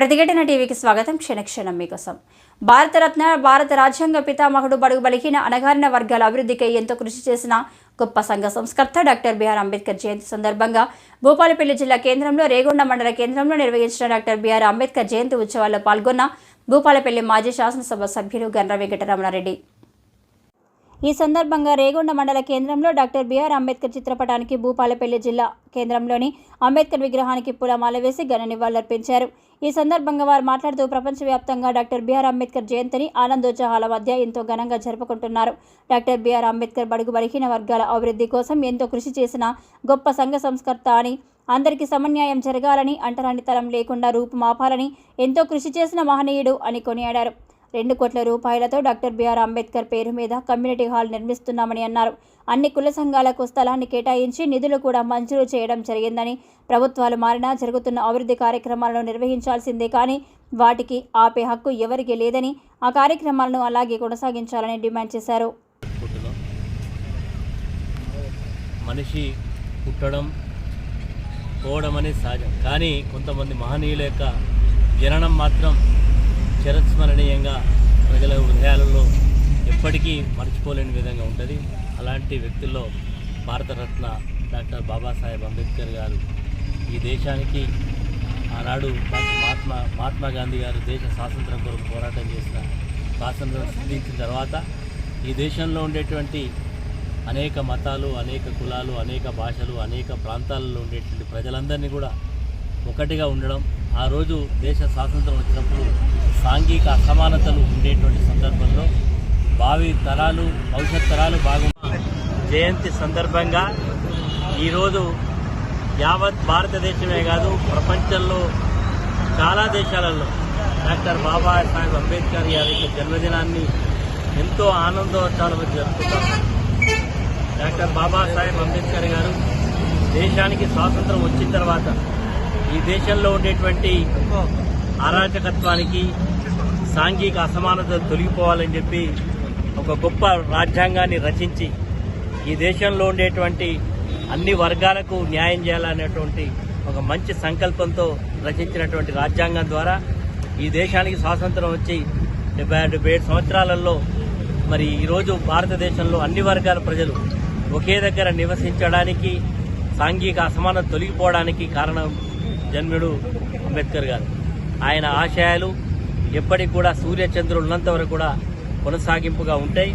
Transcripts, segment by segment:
ప్రతిఘటన టీవీకి స్వాగతం. క్షణక్షణం మీకోసం. భారతరత్న భారత రాజ్యాంగ పితామహుడు బడుగు బలిహీన అణగారిన వర్గాల అభివృద్ధికి ఎంతో కృషి చేసిన గొప్ప సంఘ సంస్కర్త డాక్టర్ బిఆర్ అంబేద్కర్ జయంతి సందర్భంగా భూపాలపల్లి జిల్లా కేంద్రంలో రేగొండ మండల కేంద్రంలో నిర్వహించిన డాక్టర్ బిఆర్ అంబేద్కర్ జయంతి ఉత్సవాల్లో పాల్గొన్న భూపాలపల్లి మాజీ శాసనసభ సభ్యులు గండ్ర వెంకటరమణారెడ్డి ఈ సందర్భంగా రేగొండ మండల కేంద్రంలో డాక్టర్ బిఆర్ అంబేద్కర్ చిత్రపటానికి భూపాలపల్లి జిల్లా కేంద్రంలోని అంబేద్కర్ విగ్రహానికి పూలమాల వేసి ఘన నివాళులర్పించారు. ఈ సందర్భంగా వారు మాట్లాడుతూ ప్రపంచవ్యాప్తంగా డాక్టర్ బిఆర్ అంబేద్కర్ జయంతిని ఆనందోత్సాహాల మధ్య ఎంతో ఘనంగా జరుపుకుంటున్నారు. డాక్టర్ బిఆర్ అంబేద్కర్ బడుగు బలహీన వర్గాల అభివృద్ధి కోసం ఎంతో కృషి చేసిన గొప్ప సంఘ సంస్కర్త అని అందరికీ సమన్యాయం జరగాలని అంటరానితనం లేకుండా రూపుమాపాలని ఎంతో కృషి చేసిన మహనీయుడు అని కొనియాడారు. రెండు కోట్ల రూపాయలతో డాక్టర్ బిఆర్ అంబేద్కర్ పేరు మీద కమ్యూనిటీ హాల్ నిర్మిస్తున్నామని అన్నారు. అన్ని కుల సంఘాలకు స్థలాన్ని కేటాయించి నిధులు కూడా మంజూరు చేయడం జరిగిందని ప్రభుత్వాలు మారినా జరుగుతున్న అభివృద్ధి కార్యక్రమాలను నిర్వహించాల్సిందే కానీ వాటికి ఆపే హక్కు ఎవరికీ లేదని ఆ కార్యక్రమాలను అలాగే కొనసాగించాలని డిమాండ్ చేశారు. మనిషి పుట్టడం పోవడం అనేది సహజం. కానీ కొంతమంది మహనీయుల యొక్క జననం మాత్రం చిరస్మరణీయంగా ప్రజల హృదయాలలో ఎప్పటికీ మర్చిపోలేని విధంగా ఉంటుంది. అలాంటి వ్యక్తుల్లో భారతరత్న డాక్టర్ బాబాసాహెబ్ అంబేద్కర్ గారు ఈ దేశానికి ఆనాడు మహాత్మా మహాత్మా గాంధీ గారు దేశ స్వాతంత్రం కొరకు పోరాటం చేసిన స్వాతంత్రం సిద్ధించిన తర్వాత ఈ దేశంలో ఉండేటువంటి అనేక మతాలు అనేక కులాలు అనేక భాషలు అనేక ప్రాంతాలలో ఉండేటువంటి ప్రజలందరినీ కూడా ఒకటిగా ఉండడం ఆ రోజు దేశ స్వాతంత్రం వచ్చినప్పుడు సాంఘిక అసమానతలు ఉండేటువంటి సందర్భంలో భావి తరాలు భవిష్యత్ తరాలు బాగున్నా జయంతి సందర్భంగా ఈరోజు యావత్ భారతదేశమే కాదు ప్రపంచంలో చాలా దేశాలలో డాక్టర్ బాబాసాహెబ్ అంబేద్కర్ గారి యొక్క జన్మదినాన్ని ఎంతో ఆనందోత్సాహాలు మధ్య జరుపుకుంటారు డాక్టర్ బాబాసాహెబ్ అంబేద్కర్ గారు దేశానికి స్వాతంత్రం వచ్చిన తర్వాత ఈ దేశంలో ఉండేటువంటి అరాచకత్వానికి సాంఘిక అసమానత తొలగిపోవాలని చెప్పి ఒక గొప్ప రాజ్యాంగాన్ని రచించి ఈ దేశంలో ఉండేటువంటి అన్ని వర్గాలకు న్యాయం చేయాలనేటువంటి ఒక మంచి సంకల్పంతో రచించినటువంటి రాజ్యాంగం ద్వారా ఈ దేశానికి స్వాతంత్రం వచ్చి డెబ్బై ఆరు డెబ్బై ఏడు సంవత్సరాలలో మరి ఈరోజు భారతదేశంలో అన్ని వర్గాల ప్రజలు ఒకే దగ్గర నివసించడానికి సాంఘిక అసమానత తొలగిపోవడానికి కారణం జన్ముడు అంబేద్కర్ గారు. ఆయన ఆశయాలు ఎప్పటికి కూడా సూర్యచంద్రులు ఉన్నంత వరకు కూడా కొనసాగింపుగా ఉంటాయి.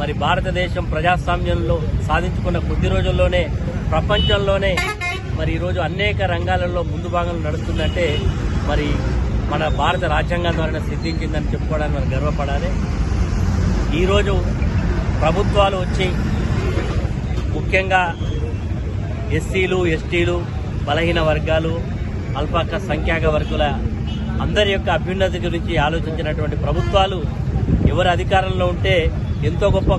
మరి భారతదేశం ప్రజాస్వామ్యంలో సాధించుకున్న కొద్ది రోజుల్లోనే ప్రపంచంలోనే మరి ఈరోజు అనేక రంగాలలో ముందు భాగంలో నడుస్తుందంటే మరి మన భారత రాజ్యాంగం ద్వారా సిద్ధించిందని చెప్పుకోవడానికి మనం గర్వపడాలి. ఈరోజు ప్రభుత్వాలు వచ్చి ముఖ్యంగా ఎస్సీలు ఎస్టీలు బలహీన వర్గాలు అల్పాక సంఖ్యాక వర్గుల అందరి యొక్క అభ్యున్నతి గురించి ఆలోచించినటువంటి ప్రభుత్వాలు ఎవరు అధికారంలో ఉంటే ఎంతో గొప్ప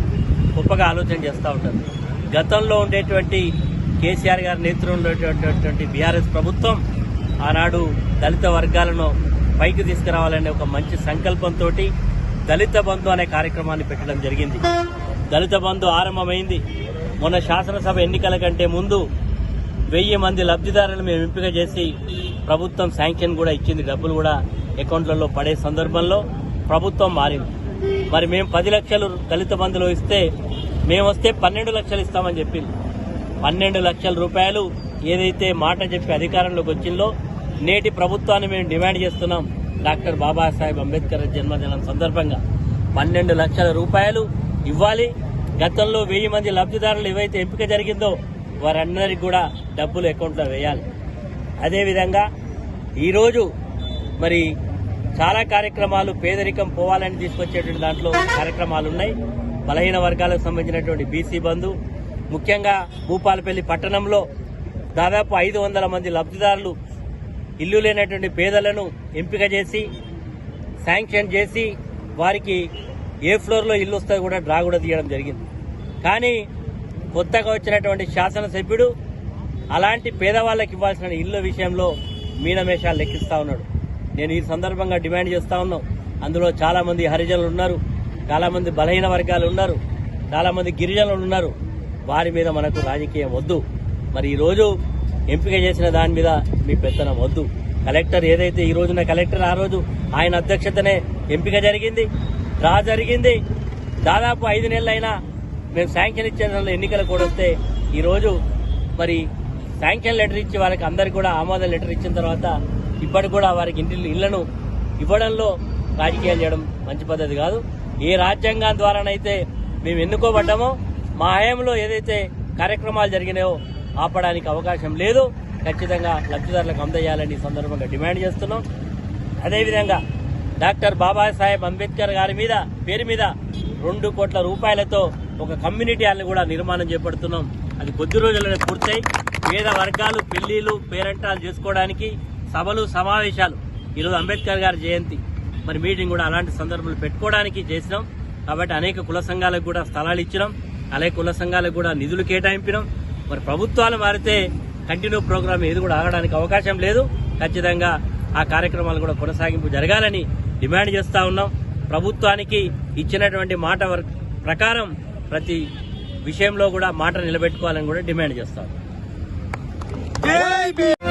గొప్పగా ఆలోచన చేస్తూ ఉంటారు. గతంలో ఉండేటువంటి కేసీఆర్ గారి నేతృత్వంలో ఉండేటటువంటి బీఆర్ఎస్ ప్రభుత్వం ఆనాడు దళిత వర్గాలను పైకి తీసుకురావాలనే ఒక మంచి సంకల్పంతో దళిత బంధు అనే కార్యక్రమాన్ని పెట్టడం జరిగింది. దళిత బంధు ఆరంభమైంది. మొన్న శాసనసభ ఎన్నికల కంటే ముందు వెయ్యి మంది లబ్ధిదారులను మేము ఎంపిక చేసి ప్రభుత్వం శాంక్షన్ కూడా ఇచ్చింది. డబ్బులు కూడా అకౌంట్లలో పడే సందర్భంలో ప్రభుత్వం మారింది. మరి మేము పది లక్షలు దళిత బంధులు ఇస్తే మేము వస్తే పన్నెండు లక్షలు ఇస్తామని చెప్పింది. పన్నెండు లక్షల రూపాయలు ఏదైతే మాట చెప్పి అధికారంలోకి వచ్చిందో నేటి ప్రభుత్వాన్ని మేము డిమాండ్ చేస్తున్నాం. డాక్టర్ బాబాసాహెబ్ అంబేద్కర్ జన్మదినం సందర్భంగా పన్నెండు లక్షల రూపాయలు ఇవ్వాలి. గతంలో వెయ్యి మంది లబ్ధిదారులు ఏవైతే ఎంపిక జరిగిందో వారందరికీ కూడా డబ్బులు అకౌంట్లో వేయాలి. అదేవిధంగా ఈరోజు మరి చాలా కార్యక్రమాలు పేదరికం పోవాలని తీసుకొచ్చేటువంటి దాంట్లో కార్యక్రమాలు ఉన్నాయి. బలహీన వర్గాలకు సంబంధించినటువంటి బీసీ బంధు ముఖ్యంగా భూపాలపల్లి పట్టణంలో దాదాపు ఐదు వందల మంది లబ్ధిదారులు ఇల్లు లేనటువంటి పేదలను ఎంపిక చేసి శాంక్షన్ చేసి వారికి ఏ ఫ్లోర్లో ఇల్లు వస్తే కూడా డ్రా కూడా తీయడం జరిగింది. కానీ కొత్తగా వచ్చినటువంటి శాసనసభ్యుడు అలాంటి పేదవాళ్ళకి ఇవ్వాల్సిన ఇళ్ళ విషయంలో మీనమేషాలు లెక్కిస్తా ఉన్నాడు. నేను ఈ సందర్భంగా డిమాండ్ చేస్తా ఉన్నాం. అందులో చాలా మంది హరిజనులు ఉన్నారు. చాలా మంది బలహీన వర్గాలు ఉన్నారు. చాలా మంది గిరిజనులు ఉన్నారు. వారి మీద మనకు రాజకీయం వద్దు. మరి ఈరోజు ఎంపిక చేసిన దాని మీద మీ పెత్తనం వద్దు. కలెక్టర్ ఏదైతే ఈ రోజున కలెక్టర్ ఆ రోజు ఆయన అధ్యక్షతనే ఎంపిక జరిగింది. డ్రా జరిగింది. దాదాపు ఐదు నెలలైనా మేము శాంక్షన్ ఇచ్చే ఎన్నికలు కూడా వస్తే ఈరోజు మరి శాంక్షన్ లెటర్ ఇచ్చి వాళ్ళకి అందరికి కూడా ఆమోదం లెటర్ ఇచ్చిన తర్వాత ఇప్పటికి కూడా వారికి ఇంటి ఇళ్ళను ఇవ్వడంలో రాజకీయాలు చేయడం మంచి పద్ధతి కాదు. ఏ రాజ్యాంగం ద్వారానైతే మేము ఎన్నుకోబడ్డామో మా హయాంలో ఏదైతే కార్యక్రమాలు జరిగినాయో ఆపడానికి అవకాశం లేదు. ఖచ్చితంగా లబ్ధిదారులకు అందజేయాలని సందర్భంగా డిమాండ్ చేస్తున్నాం. అదేవిధంగా డాక్టర్ బాబాసాహెబ్ అంబేద్కర్ గారి మీద పేరు మీద రెండు కోట్ల రూపాయలతో ఒక కమ్యూనిటీ హాల్ని కూడా నిర్మాణం చేపడుతున్నాం. అది కొద్ది రోజుల్లోనే పూర్తయి. పేద వర్గాలు పెళ్ళిళ్ళు పేరెంటాలు చేసుకోవడానికి సభలు సమావేశాలు. ఈరోజు అంబేద్కర్ గారి జయంతి. మరి మీటింగ్ కూడా అలాంటి సందర్భాలు పెట్టుకోవడానికి చేసినాం. కాబట్టి అనేక కుల సంఘాలకు కూడా స్థలాలు ఇచ్చినాం. అలాగే కుల సంఘాలకు కూడా నిధులు కేటాయింపినాం. మరి ప్రభుత్వాలు మారితే కంటిన్యూ ప్రోగ్రామ్ ఏది కూడా ఆగడానికి అవకాశం లేదు. ఖచ్చితంగా ఆ కార్యక్రమాలు కూడా కొనసాగింపు జరగాలని డిమాండ్ చేస్తూ ఉన్నాం. ప్రభుత్వానికి ఇచ్చినటువంటి మాట వర్- ప్రకారం ప్రతి విషయంలో కూడా మాట నిలబెట్టుకోవాలని కూడా డిమాండ్ చేస్తాం baby!